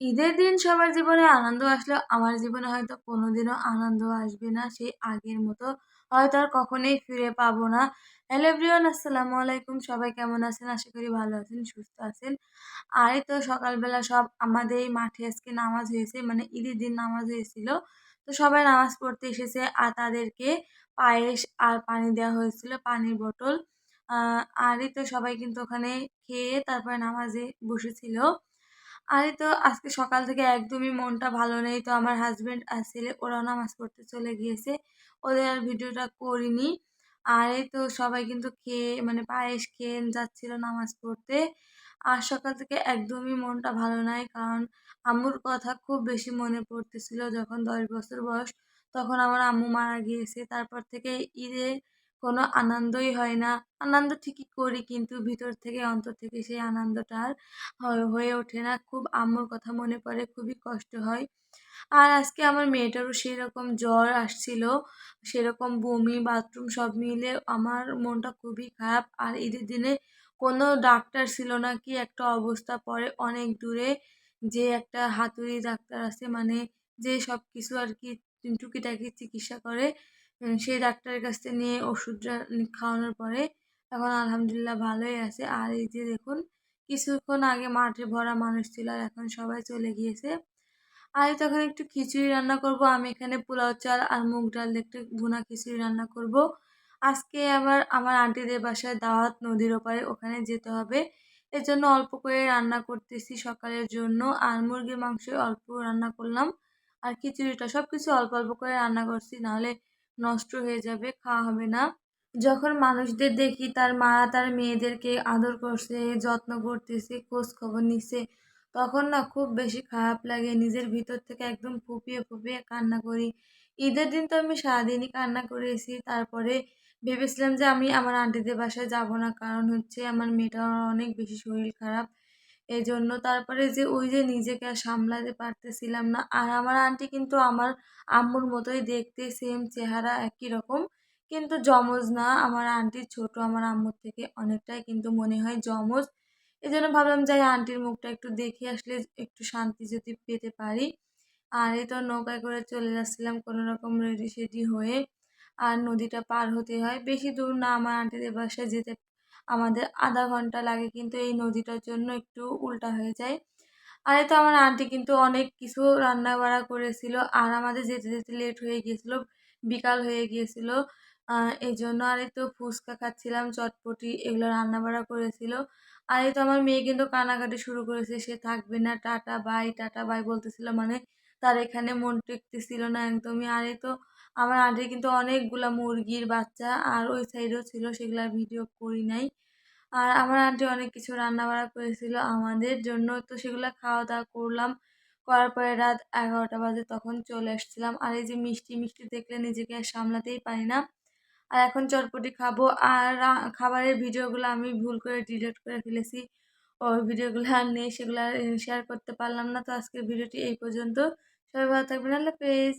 ঈদের দিন সবার জীবনে আনন্দ আসলেও আমার জীবনে হয়তো কোনোদিনও আনন্দ আসবে না, সেই আগের মতো। হয়তো আর কখনোই ফিরে পাবো না। হ্যালো এভরিওয়ান আসসালামু আলাইকুম। সবাই কেমন আছেন? আশা করি ভালো আছেন, সুস্থ আছেন। আর তো সকালবেলা সব আমাদের এই মাঠে আজকে নামাজ হয়েছে মানে ঈদের দিন নামাজ হয়েছিল। তো সবাই নামাজ পড়তে এসেছে আর তাদেরকে পায়েস আর পানি দেওয়া হয়েছিল, পানির বোতল। এই তো সবাই কিন্তু ওখানে খেয়ে তারপরে নামাজে বসেছিল। আর তো আজকে সকাল থেকে একদমই মনটা ভালো নেই। তো আমার হাজব্যান্ড আর ছেলে, ওরাও নামাজ পড়তে চলে গিয়েছে। ওদের আর ভিডিওটা করিনি। আর তো সবাই কিন্তু খেয়ে মানে পায়েস খেয়ে যাচ্ছিল নামাজ পড়তে। আর সকাল থেকে একদমই মনটা ভালো নাই, কারণ আম্মুর কথা খুব বেশি মনে পড়তেছিল যখন দশ বছর বয়স। তখন আমার আম্মু মারা গিয়েছে। তারপর থেকে ঈদে কোনো আনন্দই হয় না। আনন্দ ঠিকই করি কিন্তু ভিতর থেকে, অন্তর থেকে সেই আনন্দটা আর হয়ে ওঠে না। খুব আম্মুর কথা মনে পড়ে, খুবই কষ্ট হয়। আর আজকে আমার মেয়েটারও সেরকম জ্বর আসছিল, সেরকম বমি, বাথরুম সব মিলে আমার মনটা খুবই খারাপ। আর ঈদের দিনে কোনো ডাক্তার ছিল না কি একটা অবস্থা পরে অনেক দূরে যে একটা হাতুড়ি ডাক্তার আছে মানে যে সব কিছু আর কি টুকিটাকি চিকিৎসা করে সেই ডাক্তারের কাছ থেকে নিয়ে ওষুধটা খাওয়ানোর পরে এখন আলহামদুলিল্লাহ ভালোই আছে। আর এই যে দেখুন, কিছুক্ষণ আগে মাঠে ভরা মানুষ ছিল আর এখন সবাই চলে গিয়েছে। আর তখন একটু খিচুড়ি রান্না করব। আমি এখানে পোলাও চাল আর মুগ ডাল একটু ভুনা খিচুড়ি রান্না করব। আজকে আবার আমার আন্টিদের বাসায় দাওয়াত নদীর ওপারে ওখানে যেতে হবে। এর জন্য অল্প করে রান্না করতেছি সকালের জন্য। আর মুরগির মাংস অল্প রান্না করলাম। আর খিচুড়িটা সব কিছু অল্প অল্প করে রান্না করছি। নাহলে নষ্ট হয়ে যাবে, খাওয়া হবে না। যখন মানুষদের দেখি তার মা তার মেয়েদেরকে আদর করছে, যত্ন করতেছে খোঁজ খবর নিচ্ছে, তখন না খুব বেশি খারাপ লাগে। নিজের ভিতর থেকে একদম ফুপিয়ে ফুপিয়ে কান্না করি। ঈদের দিন তো আমি সারাদিনই কান্না করেছি। তারপরে ভেবেছিলাম যে আমি আমার আন্টিদের বাসায় যাব না, কারণ হচ্ছে আমার মেয়েটার অনেক বেশি শরীর খারাপ। এই জন্য তারপরে যে ওই যে নিজেকে আর সামলাতে পারতেছিলাম না। আর আমার আন্টি কিন্তু আমার আম্মুর মতোই দেখতে সেম চেহারা একই রকম। কিন্তু যমজ না, আমার আন্টির ছোট, আমার আম্মুর থেকে অনেকটাই কিন্তু মনে হয় যমজ। এই জন্য ভাবলাম যাই আন্টির মুখটা একটু দেখে আসলে একটু শান্তি যদি পেতে পারি। আর এই তো নৌকায় করে চলে যাচ্ছিলাম কোনো রকম রেডি সেডি হয়ে। আর নদীটা পার হতে হয়। বেশি দূর না, আমার আন্টিদের বাসায় যেতে আমাদের আধা ঘণ্টা লাগে কিন্তু এই নদীটার জন্য একটু উল্টা হয়ে যায়। আর তো আমার আন্টি কিন্তু অনেক কিছু রান্না বাড়া করেছিল আর আমাদের যেতে যেতে লেট হয়ে গিয়েছিল, বিকাল হয়ে গিয়েছিল এই জন্য আর তো ফুচকা খাচ্ছিলাম, চটপটি এগুলো রান্নাবাড়া করেছিল। আর তো আমার মেয়ে কিন্তু কানাকাটি শুরু করেছে, সে থাকবে না, টাটা বাই টাটা বাই বলতেছিল মানে তার এখানে মন টেকতেছিল না একদমই। আর তো আমার আন্টির কিন্তু অনেকগুলা মুরগির বাচ্চা, আর ওই সাইডেও ছিল সেগুলার ভিডিও করি নাই। আর আমার আন্টি অনেক কিছু রান্নাবাড়া করেছিল আমাদের জন্য, তো সেগুলো খাওয়া দাওয়া করলাম। করার পরে রাত এগারোটা বাজে তখন চলে আসছিলাম। আর এই যে মিষ্টি মিষ্টি দেখলে নিজেকে সামলাতেই পারি না। আর এখন চটপটি খাব, আর খাবারের ভিডিওগুলো আমি ভুল করে ডিলিট করে ফেলেছি। ওই ভিডিওগুলো আর নেই, সেগুলো শেয়ার করতে পারলাম না। তো আজকের ভিডিওটি এই পর্যন্ত। সবাই ভালো থাকবেন। আল্লাহ হাফেজ।